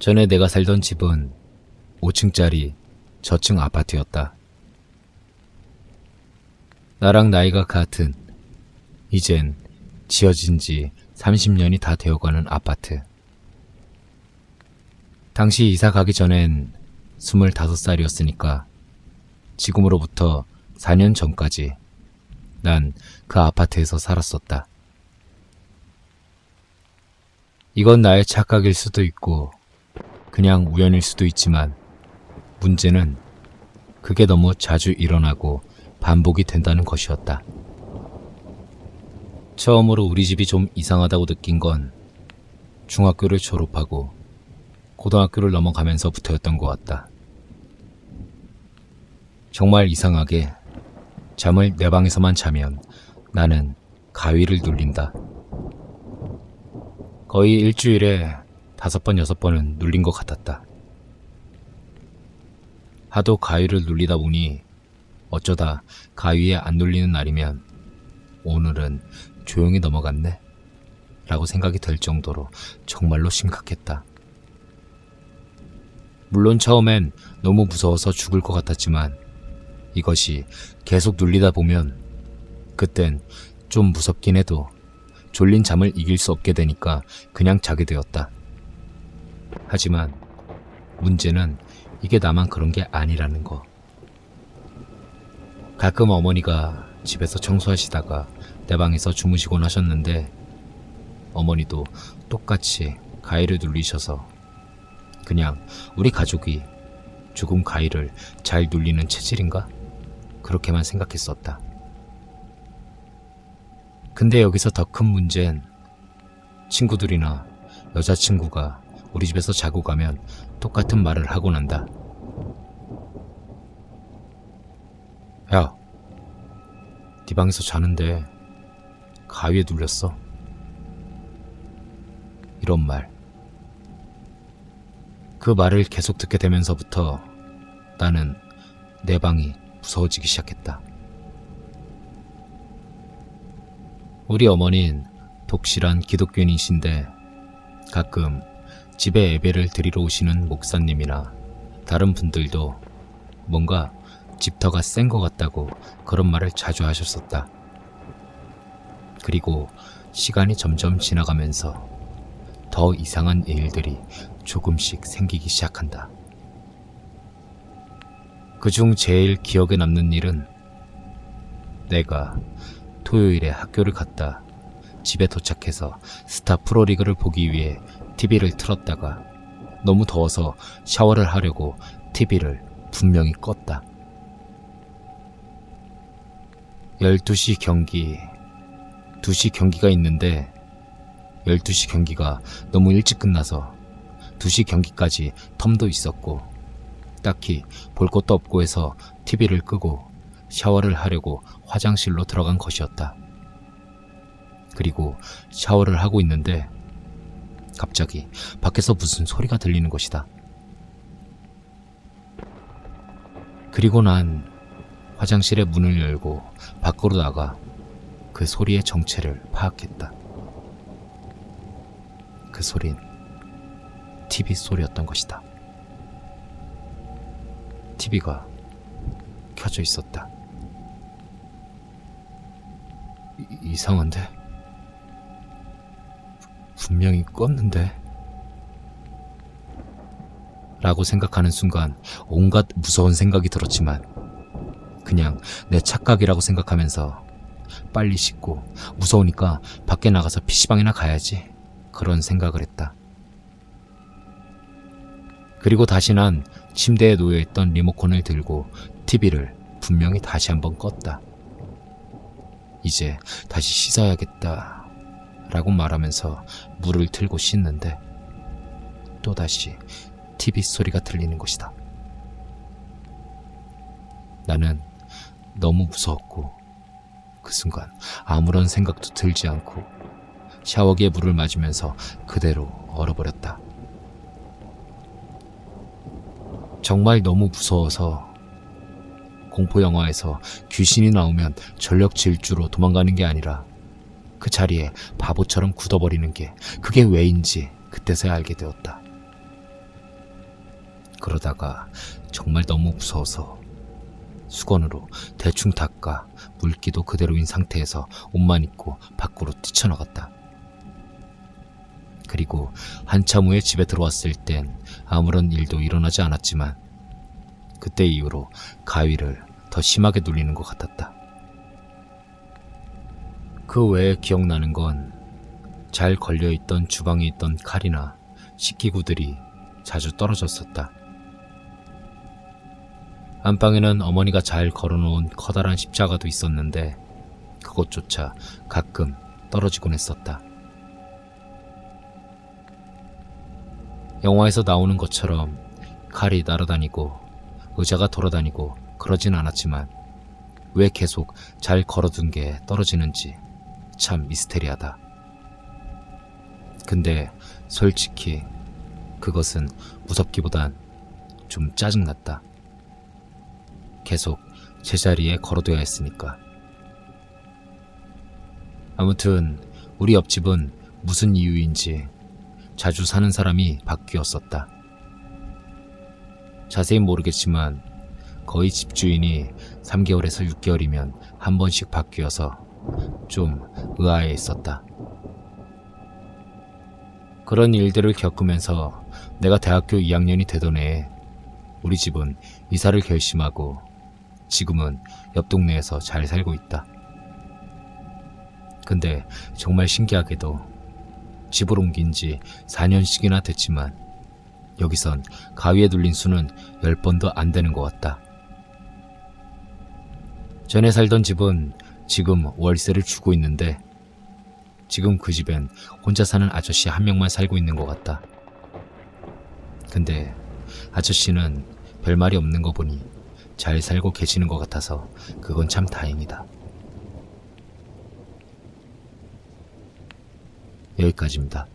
전에 내가 살던 집은 5층짜리 저층 아파트였다. 나랑 나이가 같은, 이젠 지어진 지 30년이 다 되어가는 아파트. 당시 이사 가기 전엔 25살이었으니까 지금으로부터 4년 전까지 난 그 아파트에서 살았었다. 이건 나의 착각일 수도 있고 그냥 우연일 수도 있지만 문제는 그게 너무 자주 일어나고 반복이 된다는 것이었다. 처음으로 우리 집이 좀 이상하다고 느낀 건 중학교를 졸업하고 고등학교를 넘어가면서부터였던 것 같다. 정말 이상하게 잠을 내 방에서만 자면 나는 가위를 눌린다. 거의 일주일에 다섯 번, 여섯 번은 눌린 것 같았다. 하도 가위를 눌리다 보니 어쩌다 가위에 안 눌리는 날이면 오늘은 조용히 넘어갔네? 라고 생각이 들 정도로 정말로 심각했다. 물론 처음엔 너무 무서워서 죽을 것 같았지만 이것이 계속 눌리다 보면 그땐 좀 무섭긴 해도 졸린 잠을 이길 수 없게 되니까 그냥 자게 되었다. 하지만 문제는 이게 나만 그런 게 아니라는 거. 가끔 어머니가 집에서 청소하시다가 내 방에서 주무시곤 하셨는데 어머니도 똑같이 가위를 눌리셔서 그냥 우리 가족이 조금 가위를 잘 눌리는 체질인가? 그렇게만 생각했었다. 근데 여기서 더 큰 문제는 친구들이나 여자친구가 우리 집에서 자고 가면 똑같은 말을 하고 난다. 야, 네 방에서 자는데 가위에 눌렸어. 이런 말. 그 말을 계속 듣게 되면서부터 나는 내 방이 무서워지기 시작했다. 우리 어머니는 독실한 기독교인이신데 가끔 집에 예배를 드리러 오시는 목사님이나 다른 분들도 뭔가 집터가 센 것 같다고 그런 말을 자주 하셨었다. 그리고 시간이 점점 지나가면서 더 이상한 일들이 조금씩 생기기 시작한다. 그중 제일 기억에 남는 일은 내가 토요일에 학교를 갔다 집에 도착해서 스타 프로리그를 보기 위해 TV를 틀었다가 너무 더워서 샤워를 하려고 TV를 분명히 껐다. 12시 경기, 2시 경기가 있는데 12시 경기가 너무 일찍 끝나서 2시 경기까지 텀도 있었고 딱히 볼 것도 없고 해서 TV를 끄고 샤워를 하려고 화장실로 들어간 것이었다. 그리고 샤워를 하고 있는데 갑자기 밖에서 무슨 소리가 들리는 것이다. 그리고 난 화장실의 문을 열고 밖으로 나가 그 소리의 정체를 파악했다. 그 소린 TV 소리였던 것이다. TV가 켜져 있었다. 이, 이상한데? 분명히 껐는데? 라고 생각하는 순간 온갖 무서운 생각이 들었지만 그냥 내 착각이라고 생각하면서 빨리 씻고 무서우니까 밖에 나가서 PC방이나 가야지 그런 생각을 했다. 그리고 다시 난 침대에 놓여있던 리모컨을 들고 TV를 분명히 다시 한번 껐다. 이제 다시 씻어야겠다. 라고 말하면서 물을 틀고 씻는데 또다시 TV 소리가 들리는 것이다. 나는 너무 무서웠고 그 순간 아무런 생각도 들지 않고 샤워기에 물을 맞으면서 그대로 얼어버렸다. 정말 너무 무서워서 공포 영화에서 귀신이 나오면 전력 질주로 도망가는 게 아니라 그 자리에 바보처럼 굳어버리는 게 그게 왜인지 그때서야 알게 되었다. 그러다가 정말 너무 무서워서 수건으로 대충 닦아 물기도 그대로인 상태에서 옷만 입고 밖으로 뛰쳐나갔다. 그리고 한참 후에 집에 들어왔을 땐 아무런 일도 일어나지 않았지만 그때 이후로 가위를 더 심하게 눌리는 것 같았다. 그 외에 기억나는 건 잘 걸려있던 주방에 있던 칼이나 식기구들이 자주 떨어졌었다. 안방에는 어머니가 잘 걸어놓은 커다란 십자가도 있었는데 그것조차 가끔 떨어지곤 했었다. 영화에서 나오는 것처럼 칼이 날아다니고 의자가 돌아다니고 그러진 않았지만 왜 계속 잘 걸어둔 게 떨어지는지 참 미스테리하다. 근데 솔직히 그것은 무섭기보단 좀 짜증났다. 계속 제자리에 걸어둬야 했으니까. 아무튼 우리 옆집은 무슨 이유인지 자주 사는 사람이 바뀌었었다. 자세히 모르겠지만 거의 집주인이 3개월에서 6개월이면 한 번씩 바뀌어서 좀 의아해 있었다. 그런 일들을 겪으면서 내가 대학교 2학년이 되던 해에 우리 집은 이사를 결심하고 지금은 옆 동네에서 잘 살고 있다. 근데 정말 신기하게도 집을 옮긴 지 4년씩이나 됐지만 여기선 가위에 눌린 수는 10번도 안 되는 것 같다. 전에 살던 집은 지금 월세를 주고 있는데 지금 그 집엔 혼자 사는 아저씨 한 명만 살고 있는 것 같다. 근데 아저씨는 별말이 없는 거 보니 잘 살고 계시는 것 같아서 그건 참 다행이다. 여기까지입니다.